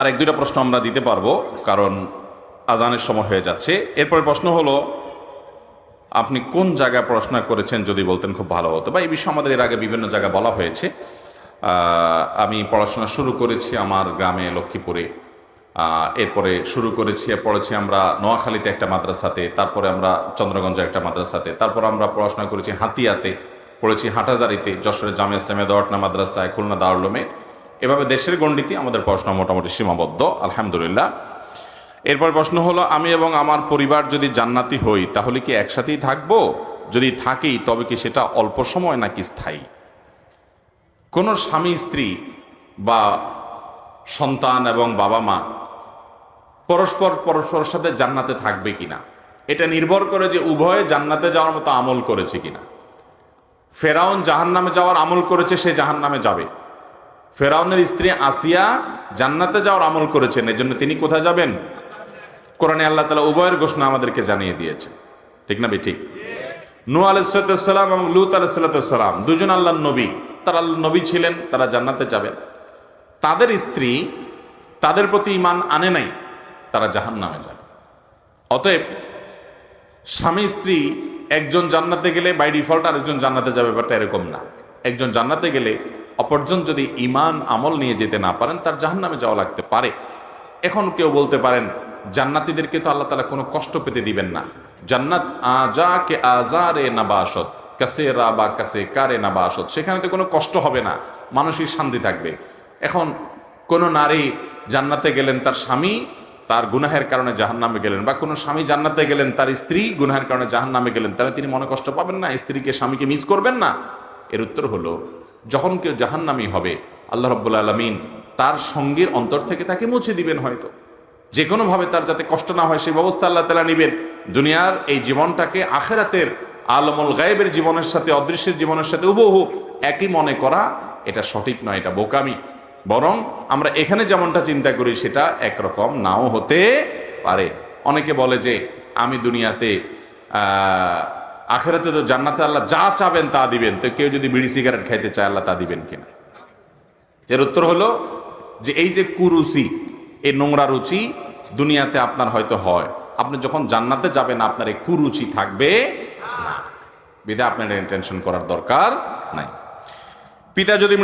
আর এক দুইটা প্রশ্ন আমরা দিতে পারব, কারণ আজানের সময় হয়ে যাচ্ছে। এরপরে প্রশ্ন হলো, আপনি কোন জায়গায় পড়াশোনা করেছেন যদি বলতেন খুব ভালো হতো? বা এই বিষয়ে আমাদের এর আগে বিভিন্ন জায়গায় বলা হয়েছে। আমি পড়াশোনা শুরু করেছি আমার গ্রামে লক্ষ্মীপুরে। এরপরে শুরু করেছি পড়েছি আমরা নোয়াখালীতে একটা মাদ্রাসাতে, তারপরে আমরা চন্দ্রগঞ্জের একটা মাদ্রাসাতে, তারপর আমরা পড়াশোনা করেছি হাতিয়াতে, পড়েছি হাটাজারিতে, যশোরের জামিয়া ইসলামিয়া দওয়াটনা মাদ্রাসায়, খুলনা দারুলমে এভাবে দেশের গণ্ডিতে আমাদের পড়াশোনা মোটামুটি সীমাবদ্ধ, আলহামদুলিল্লাহ। এরপর প্রশ্ন হলো, আমি এবং আমার পরিবার যদি জান্নাতি হই, তাহলে কি একসাথেই থাকব? যদি থাকি, তবে কি সেটা অল্প সময় নাকি স্থায়ী? কোনো স্বামী, স্ত্রী বা সন্তান এবং বাবা মা পরস্পর পরস্পরের সাথে জান্নাতে থাকবে কিনা? এটা নির্ভর করে যে উভয়ে জান্নাতে যাওয়ার মতো আমল করেছে কিনা। ফেরাউন জাহান্নামে যাওয়ার আমল করেছে, সে জাহান্নামে যাবে। ফেরাউনের স্ত্রী আসিয়া জান্নাতে যাওয়ার আমল করেছেন, এজন্য তিনি কোথায় যাবেন? কোরআনে আল্লাহ তালা উভয়ের ঘোষণা আমাদেরকে জানিয়ে দিয়েছে ঠিক না ঠিক। নু আলাইসালাম এবং লুত আলাইসালাম দুজন আল্লাহ নবী। তারা আল্লাহ নবী ছিলেন, তারা জান্নাতে যাবেন। তাদের স্ত্রী তাদের প্রতি ইমান আনে নাই, তারা জাহান নামে যাবে। অতএব স্বামী স্ত্রী একজন জান্নাতে গেলে বাই ডিফল্ট আরেকজন জান্নাতে যাবে, ব্যাপারটা এরকম না। একজন জান্নাতে গেলে অপরজন যদি ইমান আমল নিয়ে যেতে না পারেন, তার জাহান্নামে যাওয়া লাগতে পারে। এখন কেউ বলতে পারেন, জান্নাতীদেরকে তো আল্লাহ তালা কোনো কষ্ট পেতে দিবেন না। জান্নাত আজা কে আজারে নাবাসত, কাসে রা বা কাসে কারে নাবাসত, সেখানে তো কোনো কষ্ট হবে না মানসিক শান্তি থাকবে। এখন কোনো নারী জান্নাতে গেলেন তার স্বামী, তার গুনাহের কারণে জাহান নামে গেলেন, বা কোনো স্বামী জান্নাতে গেলেন তার স্ত্রী, গুনাহের কারণে জাহান নামে গেলেন, তাহলে তিনি মনে কষ্ট পাবেন না, স্ত্রীকে স্বামীকে মিস করবেন না। এর উত্তর হলো যখন কেউ জাহান্নামি হবে, আল্লাহ রব্বুল আলমিন তার সঙ্গীর অন্তর থেকে তাকে মুছে দিবেন হয়তো। যে কোনোভাবে তার যাতে কষ্ট না হয়, সেই ব্যবস্থা আল্লাহ তালা নিবেন। দুনিয়ার এই জীবনটাকে আখেরাতের আলমুল গায়েবের জীবনের সাথে, অদৃশ্যের জীবনের সাথে উবহু একই মনে করা, এটা সঠিক নয়, এটা বোকামি। বরং আমরা এখানে যেমনটা চিন্তা করি, সেটা একরকম নাও হতে পারে। অনেকে বলে যে, আমি দুনিয়াতে আখেরাতে তো জান্নাতে আল্লাহ যা চাবেন তা দিবেন। তো কেউ যদি বিড়ি সিগারেট খাইতে চায়, আল্লাহ তা দিবেন কিনা? এর উত্তর হলো যে এই যে কুরুচি, এই নোংরা রুচি দুনিয়াতে আপনার হয়তো হয়। আপনি যখন জান্নাতে যাবেন, আপনার এই কুরুচি থাকবে বিধা আপনার টেনশন করার দরকার নাই। পিতা যদি